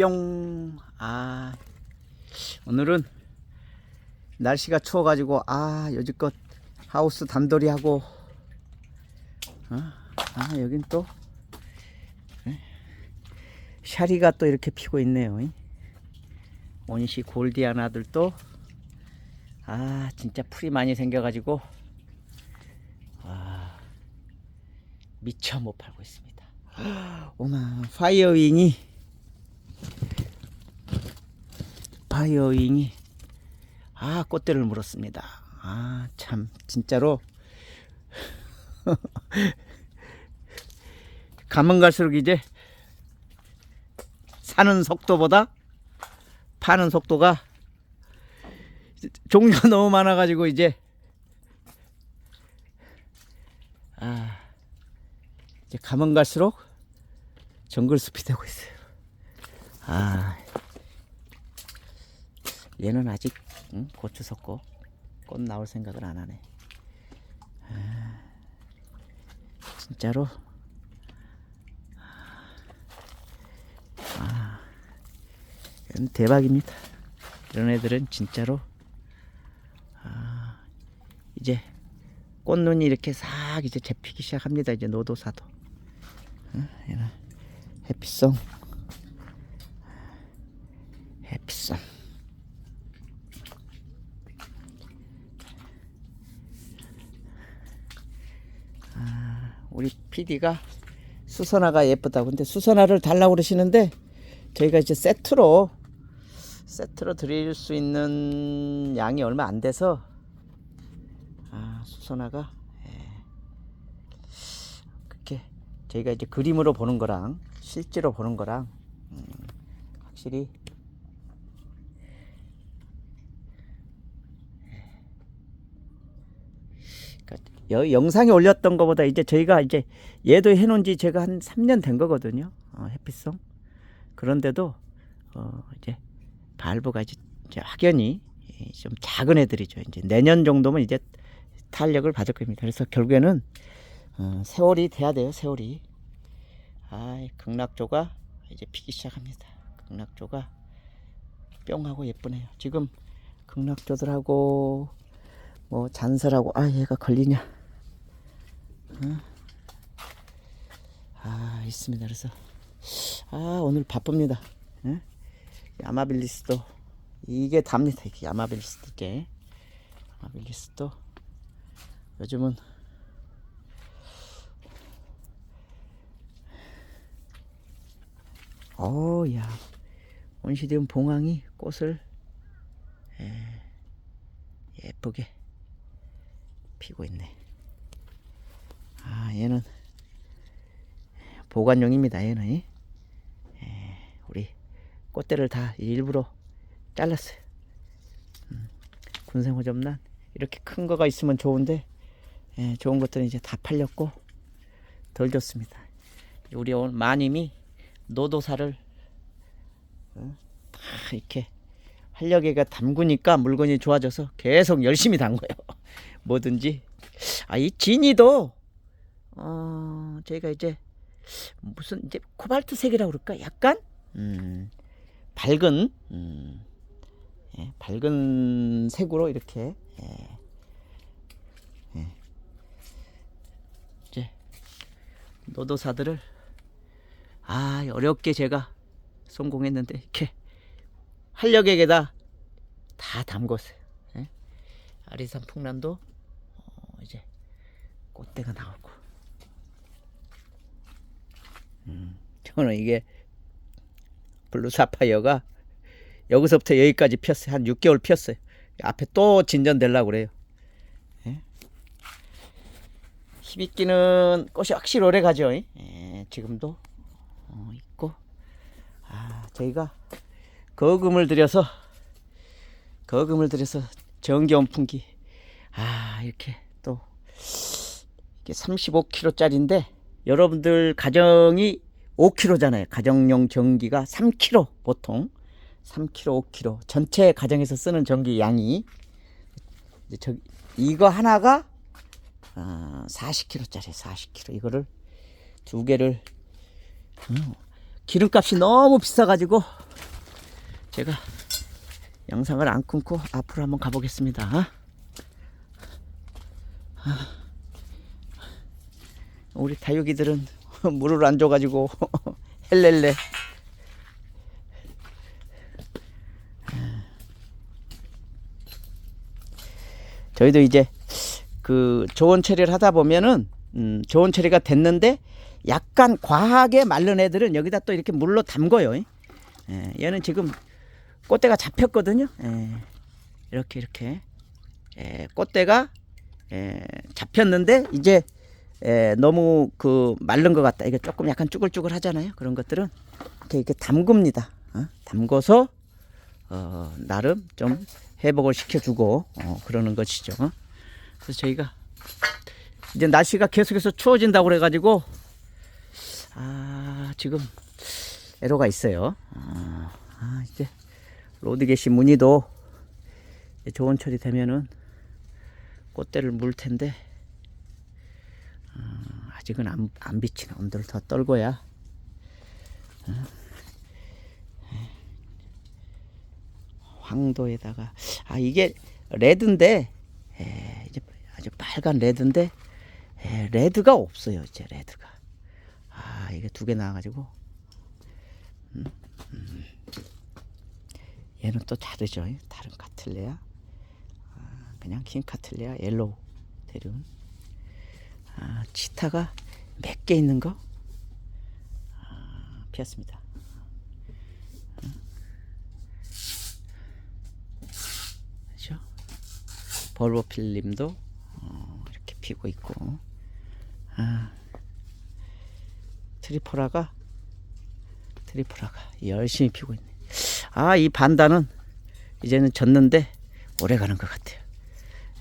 뿅. 아, 오늘은 날씨가 추워가지고, 아, 여지껏 하우스 단돌이 하고, 어? 아, 여긴 또, 에? 샤리가 또 이렇게 피고 있네요. 이. 온시 골디아나들도, 아, 진짜 풀이 많이 생겨가지고, 아, 미처 못 팔고 있습니다. 오마, 파이어윙이, 파이어윙이 아 꽃대를 물었습니다. 아 참 진짜로 가면 갈수록 이제 사는 속도보다 파는 속도가 종류가 너무 많아가지고 이제 아 이제 가면 갈수록 정글 숲이 되고 있어요. 아 얘는 아직 응? 고추 섞고 꽃 나올 생각을 안 하네. 아, 진짜로 아, 대박입니다. 이런 애들은 진짜로 아, 이제 꽃눈이 이렇게 싹 이제 잡히기 시작합니다. 이제 노도사도. 응? 얘는 해피송 우리 PD가 수선화가 예쁘다고 근데 수선화를 달라고 그러시는데 저희가 이제 세트로 세트로 드릴 수 있는 양이 얼마 안 돼서 아 수선화가 예. 그렇게 저희가 이제 그림으로 보는 거랑 실제로 보는 거랑 음, 확실히 그러니까 여, 영상에 올렸던 것보다 이제 저희가 이제 얘도 해놓은 지 제가 한 3년 된 거거든요. 어, 햇빛성. 그런데도 어, 이제 발부가 이제, 이제 확연히 예, 좀 작은 애들이죠. 이제 내년 정도면 이제 탄력을 받을 겁니다. 그래서 결국에는 어, 세월이 돼야 돼요. 세월이. 아, 극락조가 이제 피기 시작합니다. 극락조가 뿅하고 예쁘네요. 지금 극락조들하고 뭐 잔설하고 아 얘가 걸리냐 어? 아 있습니다 그래서 아 오늘 바쁩니다 예? 야마빌리스도 이게 답니다 이게 야마빌리스도 이게 야마빌리스도 요즘은 어야 온시디움 봉황이 꽃을 예, 예쁘게 피고 있네. 아, 얘는 보관용입니다. 얘는 예, 우리 꽃대를 다 일부러 잘랐어요. 음, 군생호접란 이렇게 큰 거가 있으면 좋은데 예, 좋은 것들은 이제 다 팔렸고 덜 좋습니다. 우리 오늘 마님이 노도사를 어, 다 이렇게 활력에가 담그니까 물건이 좋아져서 계속 열심히 담궈요. 뭐든지. 아, 이 진이도, 어, 저희가 이제, 무슨, 이제, 코발트 색이라고 그럴까? 약간, 음, 밝은, 음, 예, 밝은 색으로 이렇게, 예, 예. 이제, 노도사들을, 아, 어렵게 제가 성공했는데, 이렇게, 활력에게다 다 담궜어요. 예? 아리산 풍란도 어, 이제 꽃대가 나오고. 음, 저는 이게 블루 사파이어가 여기서부터 여기까지 폈어요. 한 6개월 폈어요. 앞에 또 진전되려고 그래요. 예? 히비끼는 꽃이 확실히 오래 가죠. 예, 지금도 어, 있고. 아, 저희가 거금을 들여서 거금을 들여서 정겨운 풍기 아 이렇게 또 이게 35kg짜리인데 여러분들 가정이 5kg잖아요. 가정용 전기가 3kg 보통. 3kg 5kg 전체 가정에서 쓰는 전기 양이. 저 이거 하나가 아, 40kg짜리 40kg 이거를 두 개를 음, 기름값이 너무 비싸가지고 제가 영상을 안 끊고 앞으로 한번 가보겠습니다. 아, 우리 다육이들은 물을 안 줘가지고 헬렐레. 저희도 이제 그 좋은 처리를 하다 보면은 음, 좋은 처리가 됐는데 약간 과하게 마른 애들은 여기다 또 이렇게 물로 담궈요. 예, 얘는 지금 꽃대가 잡혔거든요. 예, 이렇게 이렇게 예, 꽃대가 예, 잡혔는데 이제 예, 너무 그 마른 것 같다. 이게 조금 약간 쭈글쭈글 하잖아요. 그런 것들은 이렇게 이렇게 담굽니다. 어? 담궈서 어, 나름 좀 회복을 시켜주고 어, 그러는 것이죠. 그래서 저희가 이제 날씨가 계속해서 추워진다고 그래가지고 아 지금 애로가 있어요. 아, 아, 이제 로드 게시 무늬도 이제 좋은 철이 되면은 꽃대를 물 텐데 어, 아직은 안, 안 비치는 온도를 더 떨고야. 어, 황도에다가. 아 이게 레드인데 에, 이제 아주 빨간 레드인데 에, 레드가 없어요 이제 레드가. 아 이게 두 개 나와가지고. 음, 음. 얘는 또 다르죠. 다른 카틀레아. 아, 그냥 긴 카틀레아 옐로우 대륜 아, 치타가 몇 개 있는 거 아, 피었습니다 그죠 벌보필님도 어, 이렇게 피고 있고 아, 트리포라가 트리포라가 열심히 피고 있네. 아 이 반다는 이제는 졌는데 오래 가는 것 같아요.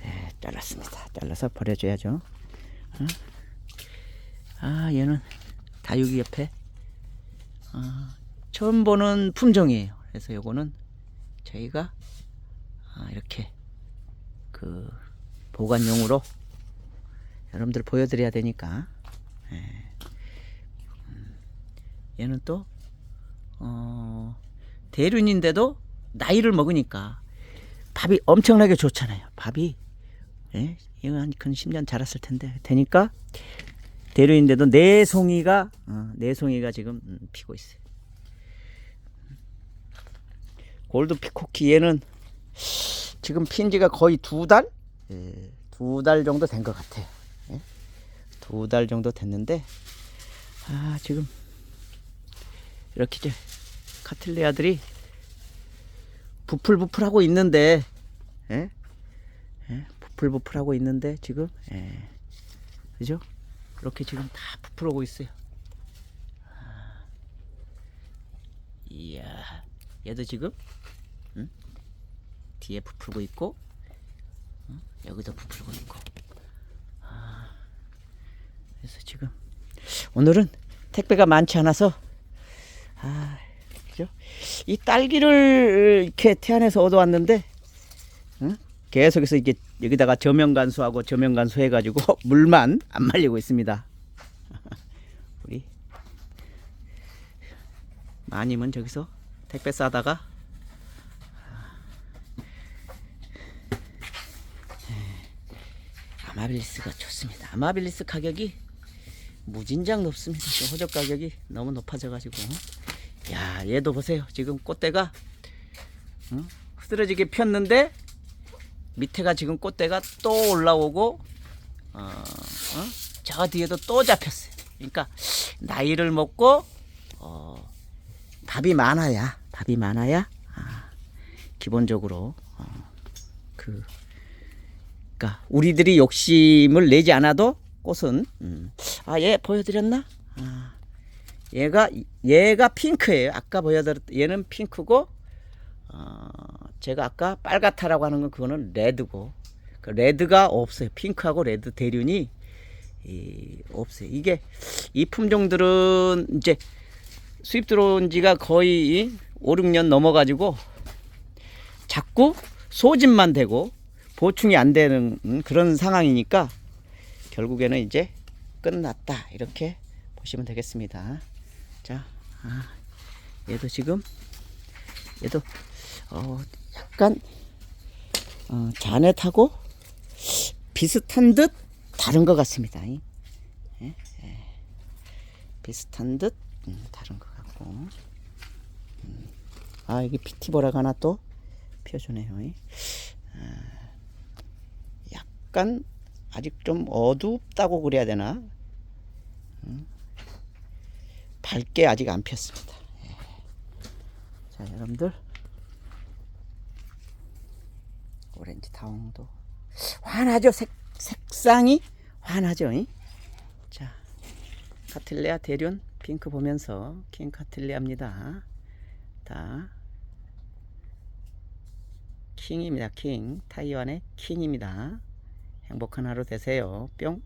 예, 잘랐습니다. 잘라서 버려줘야죠. 어? 아 얘는 다육이 옆에 아, 처음 보는 품종이에요. 그래서 요거는 저희가 아, 이렇게 그 보관용으로 여러분들 보여드려야 되니까 예. 음, 얘는 또 어, 대륜인데도 나이를 먹으니까 밥이 엄청나게 좋잖아요. 밥이 예? 이거 한근 10년 자랐을 텐데 되니까 대륜인데도 네 송이가 어, 네 송이가 지금 음, 피고 있어요. 골드 피코키 얘는 지금 핀 지가 거의 두 달? 예, 두달 정도 된 것 같아요. 예? 두달 정도 됐는데, 아, 지금, 이렇게 이제, 카틀레아들이 부풀부풀하고 있는데, 예? 예? 부풀부풀하고 있는데, 지금, 예. 그죠? 이렇게 지금 다 부풀어 오고 있어요. 아, 이야, 얘도 지금, 응? 뒤에 부풀고 있고, 응? 여기도 부풀고 있고. 아, 그래서 지금 오늘은 택배가 많지 않아서 아, 그죠? 이 딸기를 이렇게 태안에서 얻어왔는데, 응? 계속해서 이게 여기다가 저면 간수하고 저면 간수 해가지고 물만 안 말리고 있습니다. 우리 마님은 저기서 택배 싸다가 아마빌리스가 좋습니다. 아마빌리스 가격이 무진장 높습니다. 저 호적 가격이 너무 높아져가지고 야 얘도 보세요. 지금 꽃대가 응? 흐드러지게 폈는데 밑에가 지금 꽃대가 또 올라오고 어, 어? 저 뒤에도 또 잡혔어요. 그러니까 나이를 먹고 어, 밥이 많아야 밥이 많아야 아, 기본적으로 어, 그 그러니까 우리들이 욕심을 내지 않아도 꽃은 음. 아얘 보여드렸나? 아, 얘가 얘가 핑크예요. 아까 보여드렸 얘는 핑크고 어, 제가 아까 빨갛다라고 하는 건 그거는 레드고 그 레드가 없어요. 핑크하고 레드 대륜이 이, 없어요. 이게 이 품종들은 이제 수입 들어온 지가 거의 5, 6년 넘어가지고 자꾸 소진만 되고 보충이 안 되는 음, 그런 상황이니까 결국에는 이제 끝났다 이렇게 보시면 되겠습니다. 자, 아, 얘도 지금 얘도 어, 약간 어, 자넷하고 비슷한 듯 다른 것 같습니다. 이. 예, 예. 비슷한 듯 음, 다른 것 같고. 음. 아 여기 피티보라가 하나 또 피어주네요. 이. 아, 약간 아직 좀 어둡다고 그래야 되나? 음. 밝게 아직 안 폈습니다. 예. 자 여러분들 오렌지 다홍도. 환하죠? 색, 색상이? 환하죠? 이? 자 카틸레아 대륜 핑크 보면서 킹 카틸레아입니다. 다. 킹입니다 킹. 타이완의 킹입니다. 행복한 하루 되세요. 뿅